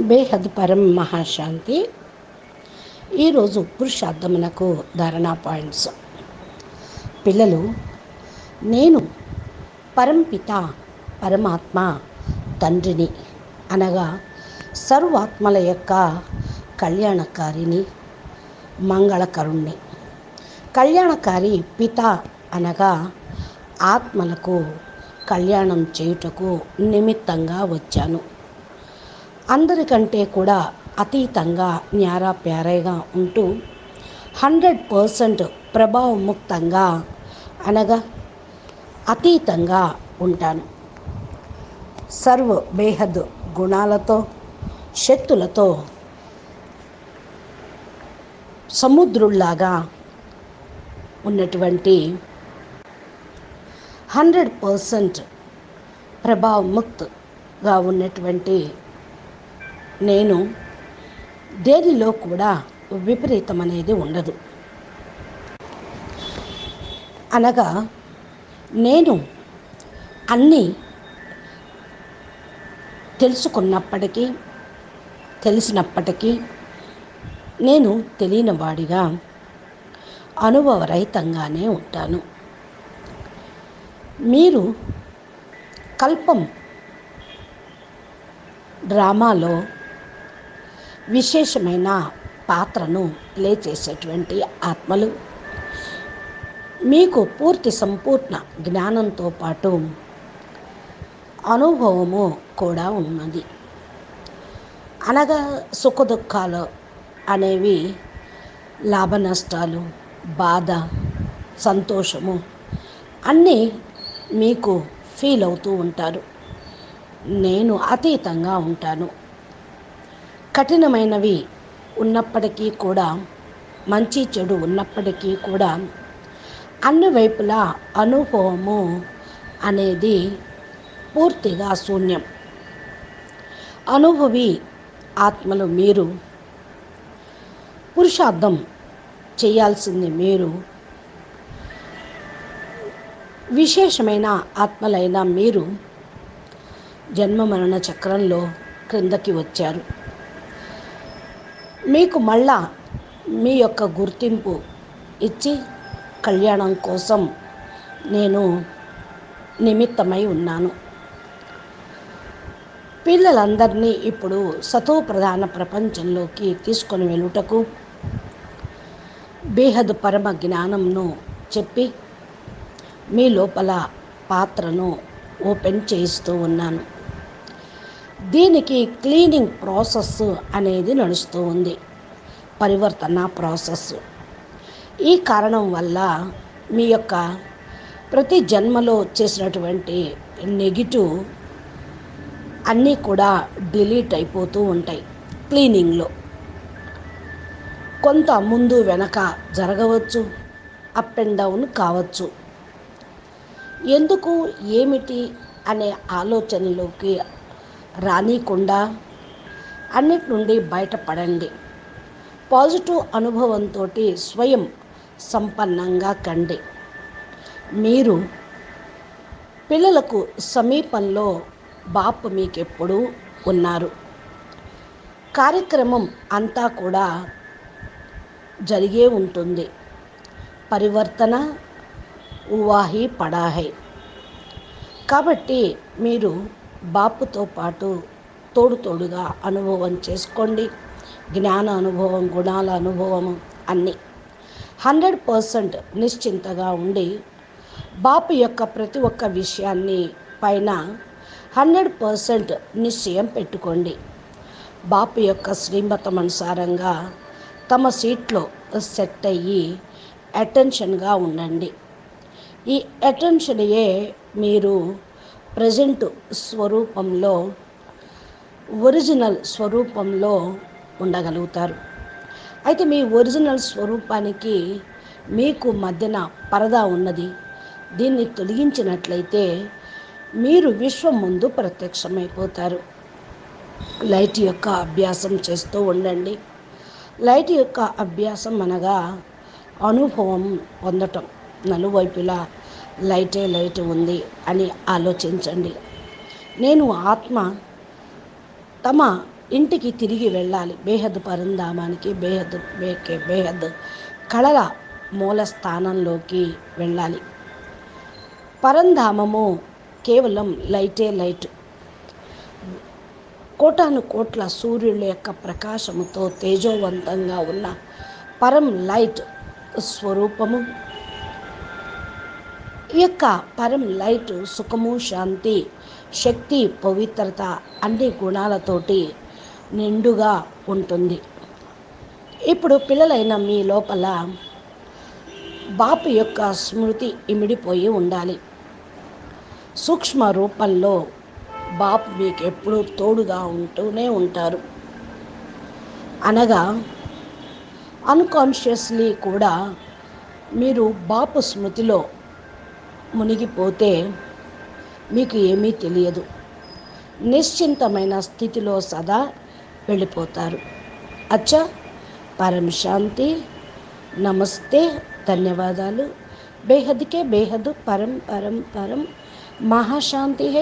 బేహద్ పరం మహాశాంతి. ఈరోజు పురుషార్థమునకు ధారణా పాయింట్స్. పిల్లలు నేను పరంపిత పరమాత్మ తండ్రిని అనగా సర్వాత్మల యొక్క కళ్యాణకారిని మంగళకరుణ్ణి. కళ్యాణకారి పిత అనగా ఆత్మలకు కళ్యాణం చేయుటకు నిమిత్తంగా వచ్చాను. అందరికంటే కూడా అతీతంగా న్యారా ప్యారైగా ఉంటూ హండ్రెడ్ పర్సెంట్ ప్రభావముక్తంగా అనగా అతీతంగా ఉంటాను. సర్వ బేహద్ గుణాలతో శక్తులతో సముద్రుల్లాగా ఉన్నటువంటి హండ్రెడ్ పర్సెంట్ ప్రభావముక్తగా ఉన్నటువంటి నేను దేనిలో కూడా విపరీతం అనేది ఉండదు. అనగా నేను అన్నీ తెలుసుకున్నప్పటికీ తెలిసినప్పటికీ నేను తెలియని వాడిగా అనుభవరహితంగానే ఉంటాను. మీరు కల్పం డ్రామాలో విశేషమైన పాత్రను ప్లే చేసేటువంటి ఆత్మలు. మీకు పూర్తి సంపూర్ణ జ్ఞానంతో పాటు అనుభవము కూడా ఉన్నది. అనగా సుఖదుఖాలు అనేవి లాభ నష్టాలు బాధ సంతోషము అన్నీ మీకు ఫీల్ అవుతూ ఉంటారు. నేను అతీతంగా ఉంటాను. కఠినమైనవి ఉన్నప్పటికీ కూడా మంచి చెడు ఉన్నప్పటికీ కూడా అన్ని వైపులా అనుభవము అనేది పూర్తిగా శూన్యం. అనుభవి ఆత్మలు మీరు పురుషార్థం చేయాల్సింది మీరు విశేషమైన ఆత్మలైన మీరు జన్మ మరణ చక్రంలో క్రిందకి వచ్చారు. మీకు మళ్ళా మీ యొక్క గుర్తింపు ఇచ్చి కళ్యాణం కోసం నేను నిమిత్తమై ఉన్నాను. పిల్లలందరినీ ఇప్పుడు సతో ప్రధాన ప్రపంచంలోకి తీసుకొని వెళ్ళుటకు బేహద్ పరమ జ్ఞానంను చెప్పి మీ లోపల పాత్రను ఓపెన్ చేయిస్తూ ఉన్నాను. దీనికి క్లీనింగ్ ప్రాసెస్ అనేది నడుస్తూ ఉంది. పరివర్తన ప్రాసెస్. ఈ కారణం వల్ల మీ యొక్క ప్రతి జన్మలో చేసినటువంటి నెగిటివ్ అన్నీ కూడా డిలీట్ అయిపోతూ ఉంటాయి క్లీనింగ్లో. కొంత ముందు వెనక జరగవచ్చు అప్ అండ్ డౌన్ కావచ్చు. ఎందుకు ఏమిటి అనే ఆలోచనలోకి రానికుండా అన్నిటి నుండి బయటపడండి. పాజిటివ్ అనుభవంతో స్వయం సంపన్నంగా కండి. మీరు పిల్లలకు సమీపంలో బాపు మీకెప్పుడు ఉన్నారు. కార్యక్రమం అంతా కూడా జరిగే ఉంటుంది. పరివర్తన ఉవాహి పడాహై. కాబట్టి మీరు బాపుతో పాటు తోడు తోడుగా అనుభవం చేసుకోండి. జ్ఞాన అనుభవం గుణాల అనుభవం అన్నీ. హండ్రెడ్ పర్సెంట్ నిశ్చింతగా ఉండి బాపు యొక్క ప్రతి ఒక్క విషయాన్ని పైన హండ్రెడ్ పర్సెంట్ నిశ్చయం పెట్టుకోండి. బాపు యొక్క శ్రీమతం అనుసారంగా తమ సీట్లో సెట్ అయ్యి అటెన్షన్గా ఉండండి. ఈ అటెన్షన్యే మీరు ప్రజెంట్ స్వరూపంలో ఒరిజినల్ స్వరూపంలో ఉండగలుగుతారు. అయితే మీ ఒరిజినల్ స్వరూపానికి మీకు మధ్యన పరదా ఉన్నది. దీన్ని తొలగించినట్లయితే మీరు విశ్వం ముందు ప్రత్యక్షమైపోతారు. లైట్ యొక్క అభ్యాసం చేస్తూ ఉండండి. లైట్ యొక్క అభ్యాసం అనగా అనుభవం పొందటం. నలువైపులా లైటే లైట్ ఉంది అని ఆలోచించండి. నేను ఆత్మ తమ ఇంటికి తిరిగి వెళ్ళాలి. బేహద్ పరంధామానికి బేహద్ బేకే బేహద్ కళల మూల స్థానంలోకి వెళ్ళాలి. పరంధామము కేవలం లైటే లైట్. కోటాను కోట్ల సూర్యుల యొక్క ప్రకాశముతో తేజోవంతంగా ఉన్న పరం లైట్ స్వరూపము. ఈ యొక్క పరం లైట్ సుఖము శాంతి శక్తి పవిత్రత అన్ని గుణాలతోటి నిండుగా ఉంటుంది. ఇప్పుడు పిల్లలైన మీ లోపల బాపు యొక్క స్మృతి ఇమిడిపోయి ఉండాలి. సూక్ష్మ రూపంలో బాపు మీకు ఎప్పుడూ తోడుగా ఉంటూనే ఉంటారు. అనగా అన్కాన్షియస్లీ కూడా మీరు బాపు స్మృతిలో మునిగిపోతే మీకు ఏమీ తెలియదు. నిశ్చింతమైన స్థితిలో సదా వెళ్ళిపోతారు. అచ్చా పరం శాంతి నమస్తే ధన్యవాదాలు. బేహద్కే బేహద్ పరం పరం పరం. మహాశాంతి హే.